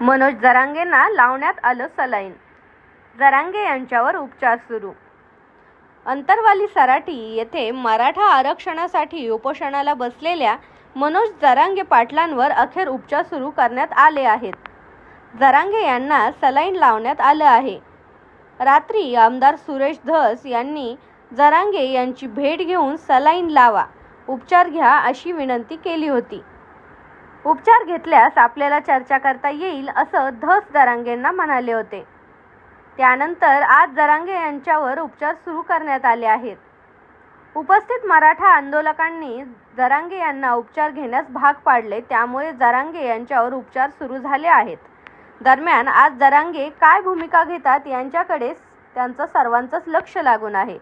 मनोज जरांगेंना लावण्यात आलं सलाईन. जरांगे यांच्यावर उपचार सुरू. अंतरवाली सराटी येथे मराठा आरक्षणासाठी उपोषणाला बसलेल्या मनोज जरांगे पाटलांवर अखेर उपचार सुरू करण्यात आले आहेत. जरांगे यांना सलाईन लावण्यात आलं आहे. रात्री आमदार सुरेश धस यांनी जरांगे यांची भेट घेऊन सलाईन लावा उपचार घ्या अशी विनंती केली होती. उपचार घेतल्यास आपल्याला चर्चा करता येईल असं धस दरांगेंना म्हणाले होते. त्यानंतर आज जरांगे यांच्यावर उपचार सुरू करण्यात आले आहेत. उपस्थित मराठा आंदोलकांनी जरांगे यांना उपचार घेण्यास भाग पाडले त्यामुळे जरांगे यांच्यावर उपचार सुरू झाले आहेत. दरम्यान आज जरांगे काय भूमिका घेतात यांच्याकडे त्यांचं सर्वांचंच लक्ष लागून आहे.